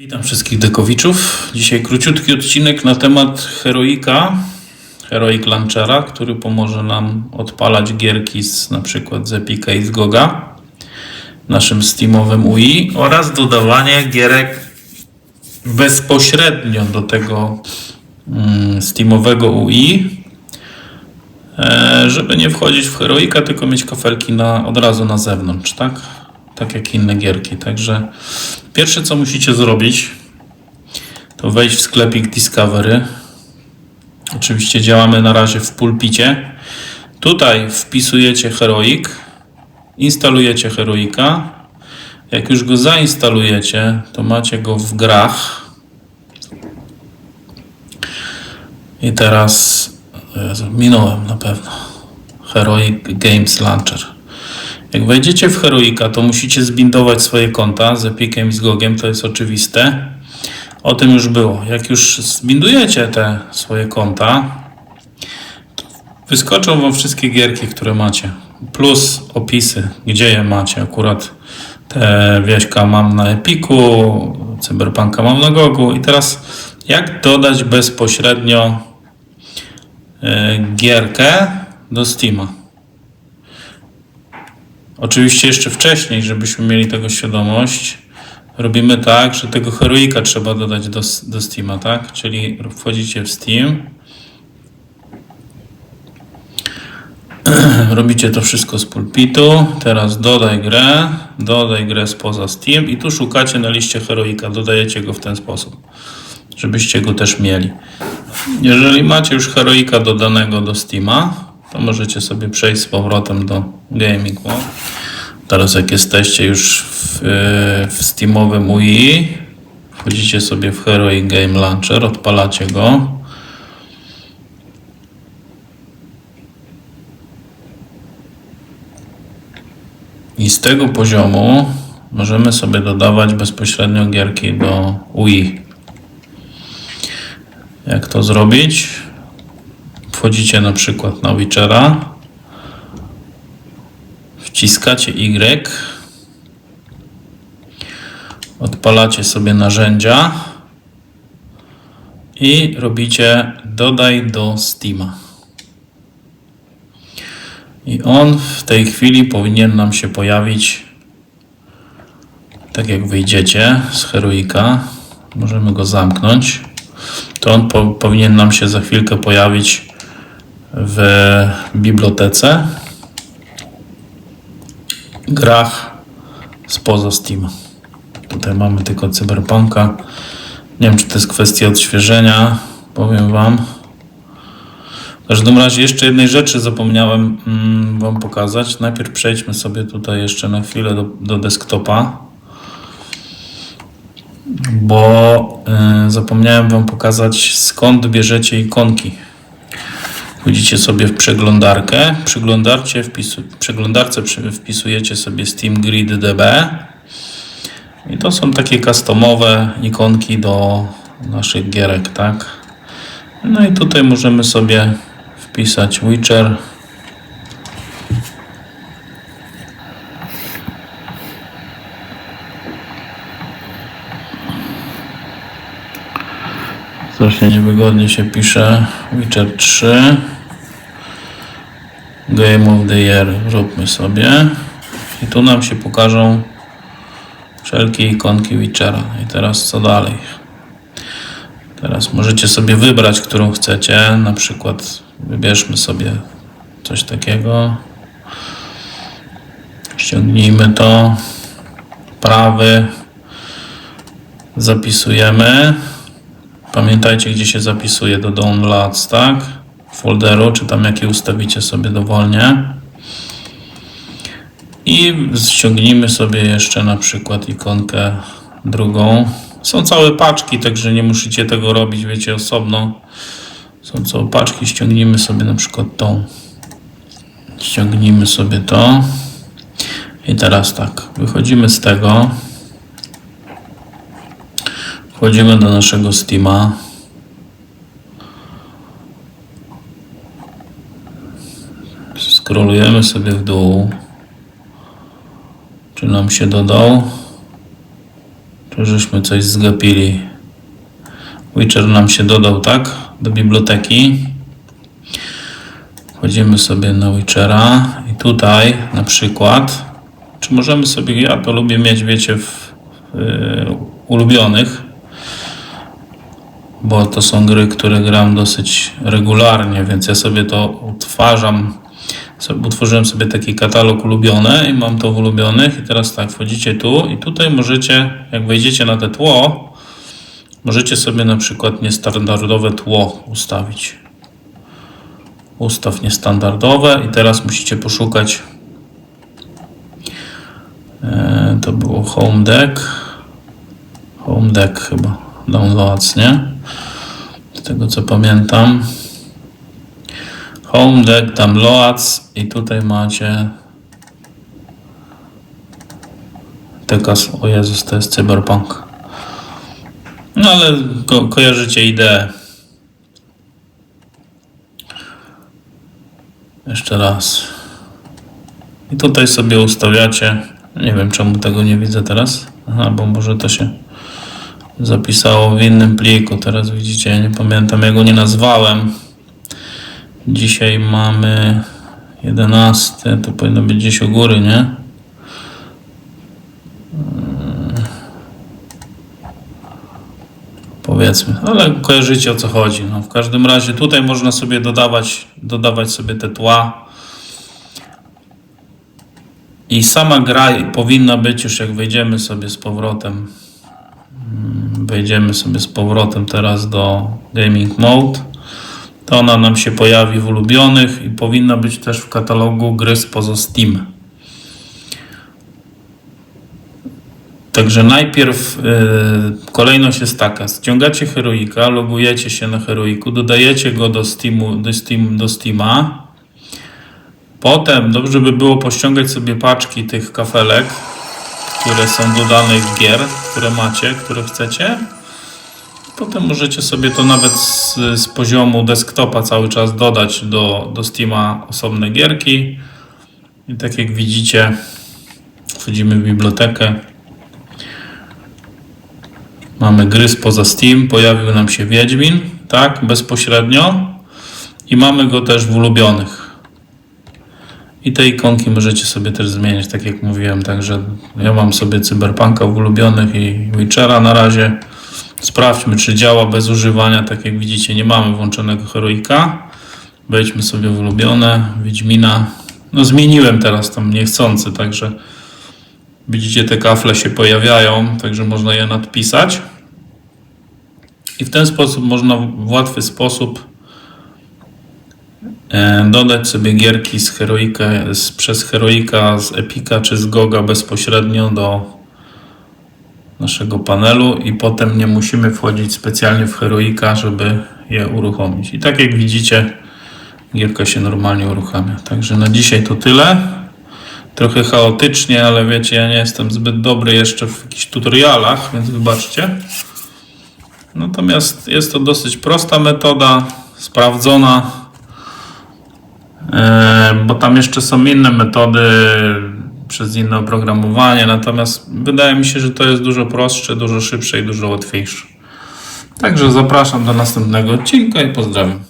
Witam wszystkich dekowiczów. Dzisiaj króciutki odcinek na temat Heroika, Heroic Launchera, który pomoże nam odpalać gierki z na przykład z Epica i z Goga, naszym Steamowym UI oraz dodawanie gierek bezpośrednio do tego mm, Steamowego UI, e, żeby nie wchodzić w Heroika, tylko mieć kafelki na, od razu na zewnątrz, tak? Tak jak inne gierki. Także pierwsze co musicie zrobić, to wejść w sklepik Discovery. Oczywiście działamy na razie w pulpicie. Tutaj wpisujecie Heroic, instalujecie Heroika. Jak już go zainstalujecie, to macie go w grach. I teraz minąłem na pewno. Heroic Games Launcher. Jak wejdziecie w Heroika, to musicie zbindować swoje konta z Epicem i z Gogiem, to jest oczywiste. O tym już było. Jak już zbindujecie te swoje konta, wyskoczą wam wszystkie gierki, które macie. Plus opisy, gdzie je macie. Akurat te wieśka mam na Epiku, Cyberpunka mam na Gogu. I teraz jak dodać bezpośrednio e, gierkę do Steama? Oczywiście jeszcze wcześniej, żebyśmy mieli tego świadomość, robimy tak, że tego heroika trzeba dodać do, do Steama, tak? Czyli wchodzicie w Steam, robicie to wszystko z pulpitu, teraz dodaj grę, dodaj grę spoza Steam i tu szukacie na liście heroika, dodajecie go w ten sposób, żebyście go też mieli. Jeżeli macie już heroika dodanego do Steama, to możecie sobie przejść z powrotem do Gaming. Teraz jak jesteście już w, e, w Steamowym UI, wchodzicie sobie w Heroic Game Launcher, odpalacie go. I z tego poziomu możemy sobie dodawać bezpośrednio gierki do UI. Jak to zrobić? Wchodzicie na przykład na Witchera, wciskacie Y, odpalacie sobie narzędzia i robicie dodaj do Steama. I on w tej chwili powinien nam się pojawić tak jak wyjdziecie z Heroika. Możemy go zamknąć. To on po, powinien nam się za chwilkę pojawić w bibliotece grach spoza Steam. Tutaj mamy tylko Cyberpunka. Nie wiem, czy to jest kwestia odświeżenia, powiem Wam. W każdym razie jeszcze jednej rzeczy zapomniałem mm, Wam pokazać. Najpierw przejdźmy sobie tutaj jeszcze na chwilę do, do desktopa, bo y, zapomniałem Wam pokazać skąd bierzecie ikonki. Wchodzicie sobie w przeglądarkę. W przeglądarce, wpisu, w przeglądarce wpisujecie sobie Steam Grid DB. I to są takie customowe ikonki do naszych gierek, tak? No i tutaj możemy sobie wpisać Witcher. Strasznie niewygodnie się pisze. Witcher 3. Game of the Year róbmy sobie. I tu nam się pokażą wszelkie ikonki Witchera. I teraz co dalej? Teraz możecie sobie wybrać, którą chcecie. Na przykład wybierzmy sobie coś takiego. Ściągnijmy to. Prawy. Zapisujemy. Pamiętajcie, gdzie się zapisuje do downloads, tak? Folderu, czy tam jakie ustawicie sobie dowolnie. I ściągnijmy sobie jeszcze na przykład ikonkę drugą. Są całe paczki, także nie musicie tego robić, wiecie, osobno. Są całe paczki, ściągnijmy sobie na przykład tą. Ściągnijmy sobie to. I teraz tak, wychodzimy z tego. Wchodzimy do naszego Steama. Scrollujemy sobie w dół. Czy nam się dodał? Czy żeśmy coś zgapili? Witcher nam się dodał, tak? Do biblioteki. Wchodzimy sobie na Witchera i tutaj na przykład, czy możemy sobie, ja to lubię mieć, wiecie, w yy, ulubionych, bo to są gry, które gram dosyć regularnie, więc ja sobie to utwarzam, utworzyłem sobie taki katalog ulubione i mam to w ulubionych i teraz tak, wchodzicie tu i tutaj możecie, jak wejdziecie na te tło, możecie sobie na przykład niestandardowe tło ustawić. Ustaw niestandardowe i teraz musicie poszukać e, to było Home Deck Home Deck chyba downloads, nie? Z tego co pamiętam Home Deck downloads i tutaj macie Tekas, o Jezus, to jest Cyberpunk no ale ko kojarzycie ideę Jeszcze raz. I tutaj sobie ustawiacie. Nie wiem czemu tego nie widzę teraz. Aha, bo może to się zapisało w innym pliku. Teraz widzicie, ja nie pamiętam, ja go nie nazwałem. Dzisiaj mamy 11. To powinno być gdzieś u góry, nie? powiedzmy, ale kojarzycie o co chodzi. No, w każdym razie tutaj można sobie dodawać, dodawać sobie te tła. I sama gra powinna być już jak wejdziemy sobie z powrotem. Wejdziemy sobie z powrotem teraz do Gaming Mode. To ona nam się pojawi w ulubionych i powinna być też w katalogu gry spoza Steam. Także najpierw y, kolejność jest taka. Ściągacie Heroika, logujecie się na Heroiku, dodajecie go do, Steamu, do, Steam, do Steama. Potem dobrze by było pościągać sobie paczki tych kafelek, które są dodanych gier, które macie, które chcecie. Potem możecie sobie to nawet z, z poziomu desktopa cały czas dodać do, do Steama osobne gierki. I tak jak widzicie, wchodzimy w bibliotekę. Mamy gry spoza Steam, pojawił nam się Wiedźmin, tak, bezpośrednio. I mamy go też w ulubionych. I te ikonki możecie sobie też zmieniać, tak jak mówiłem. Także ja mam sobie Cyberpunka w ulubionych i Witchera na razie. Sprawdźmy, czy działa bez używania. Tak jak widzicie, nie mamy włączonego Heroika. Wejdźmy sobie w ulubione, Wiedźmina. No zmieniłem teraz tam niechcący, także Widzicie, te kafle się pojawiają, także można je nadpisać. I w ten sposób można w łatwy sposób dodać sobie gierki z Heroika, z, przez Heroika, z Epika czy z Goga bezpośrednio do naszego panelu i potem nie musimy wchodzić specjalnie w Heroika, żeby je uruchomić. I tak jak widzicie, gierka się normalnie uruchamia. Także na dzisiaj to tyle trochę chaotycznie, ale wiecie, ja nie jestem zbyt dobry jeszcze w jakichś tutorialach, więc wybaczcie. Natomiast jest to dosyć prosta metoda, sprawdzona, e, bo tam jeszcze są inne metody przez inne oprogramowanie, natomiast wydaje mi się, że to jest dużo prostsze, dużo szybsze i dużo łatwiejsze. Także zapraszam do następnego odcinka i pozdrawiam.